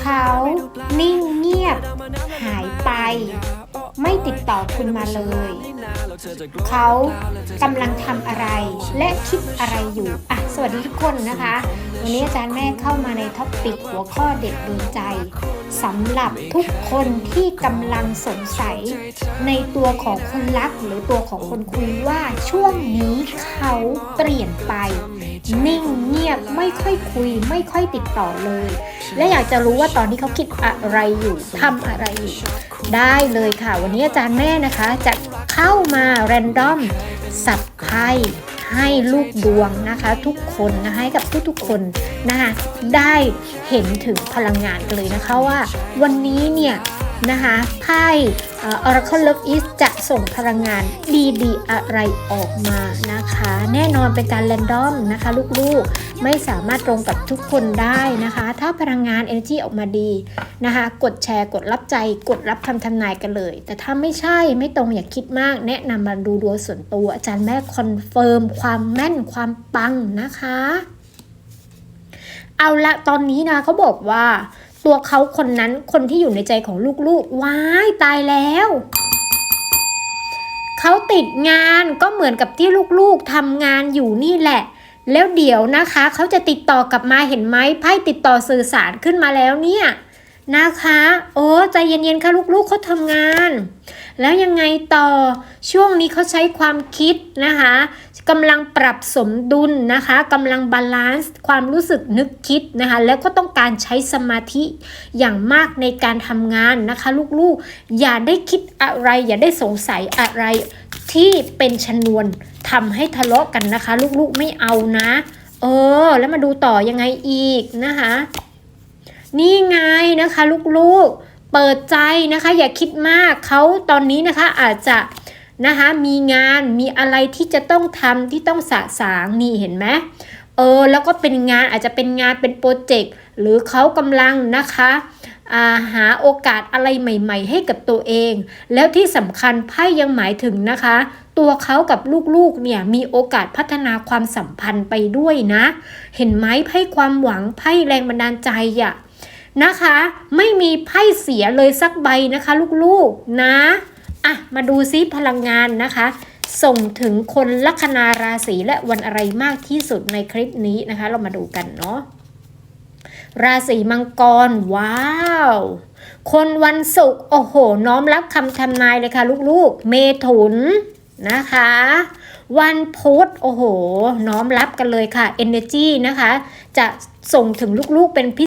เขานิ่งเงียบ หายไป ไม่ติดต่อคุณมาเลย เขากำลังทำอะไร และคิดอะไรอยู่อะสวัสดีทุกคนนะคะ วันนี้อาจารย์แม่เข้ามาในท็อปปิกหัวข้อเด็ดโดนใจสำหรับทุกคนที่กำลังสงสัย ในตัวของคนรักหรือตัวของคนคุยว่าช่วงนี้เขาเปลี่ยนไป นิ่งเงียบไม่ค่อยคุย ไม่ค่อยติดต่อเลย และอยากจะรู้ว่าตอนนี้เขาคิดอะไรอยู่ทำอะไรอยู่ได้เลยค่ะ วันนี้อาจารย์แม่นะคะจะ เข้ามาแรนดอมสับไพ่ให้ลูกดวงนะคะ ทุกคนนะคะให้กับทุกๆคนนะคะได้เห็นถึงพลังงานกันเลยนะคะว่า วันนี้เนี่ย นะคะไพ่ออ Oracle Love Is จะส่งพลังงานดีๆอะไรออกมานะคะ แน่นอนเป็นการแรนดอมนะคะ ลูกๆไม่สามารถตรงกับทุกคนได้นะคะ ถ้าพลังงาน Energy ออกมาดีนะคะ กดแชร์กดรับใจกดรับคำทำนายกันเลย แต่ถ้าไม่ใช่ไม่ตรงอย่าคิดมาก แนะนำมาดูดวงส่วนตัว อาจารย์แม่คอนเฟิร์มความแม่นความปังนะคะ เอาละตอนนี้นะเขาบอกว่า ตัวเขาคนนั้นคนที่อยู่ในใจของลูกๆว้ายตายแล้วเขาติดงานก็เหมือนกับที่ลูกๆทำงานอยู่นี่แหละ แล้วเดี๋ยวนะคะเขาจะติดต่อกลับมาเห็นไหมไพ่ติดต่อสื่อสารขึ้นมาแล้วเนี่ยนะคะ โอ้ใจเย็นๆค่ะลูกๆเขาทำงาน แล้วยังไงต่อช่วงนี้เขาใช้ความคิดนะคะ กำลังปรับสมดุลนะคะกำลังบาลานซ์ความรู้สึกนึกคิดนะคะแล้วก็ต้องการใช้สมาธิอย่างมากในการทำงานนะคะ ลูกๆ อย่าได้คิดอะไร อย่าได้สงสัยอะไรที่เป็นชนวนทำให้ทะเลาะกันนะคะ ลูกๆไม่เอานะ เออ แล้วมาดูต่อยังไงอีกนะคะ นี่ไงนะคะ ลูกๆเปิดใจนะคะ อย่าคิดมากเขาตอนนี้นะคะอาจจะ นะคะมีงานมีอะไรที่จะต้องทำที่ต้องสะสางนี่เห็นไหมเออแล้วก็เป็นงานอาจจะเป็นงานเป็นโปรเจกต์หรือเขากำลังนะคะาหาโอกาสอะไรใหม่ ๆ ให้กับตัวเอง แล้วที่สำคัญไพ่ยังหมายถึงนะคะ ตัวเขากับลูกๆเนี่ยมีโอกาสพัฒนาความสัมพันธ์ไปด้วยนะ เห็นไหมไพ่ความหวังไพ่แรงบันดาลใจอะนะคะ ไม่มีไพ่เสียเลยสักใบนะคะ ลูกๆนะ อะมาดูซิพลังงานนะคะ ส่งถึงคนลัคนาราศีและวันอะไรมากที่สุดในคลิปนี้นะคะ เรามาดูกันเนาะราศีมังกร ว้าว คนวันศุกร์โอ้โห น้อมรับคำทำนายเลยค่ะ ลูกๆ เมถุนนะคะ วันพุธโอ้โห น้อมรับกันเลยค่ะ Energy นะคะ จะส่งถึงลูกๆเป็นพิ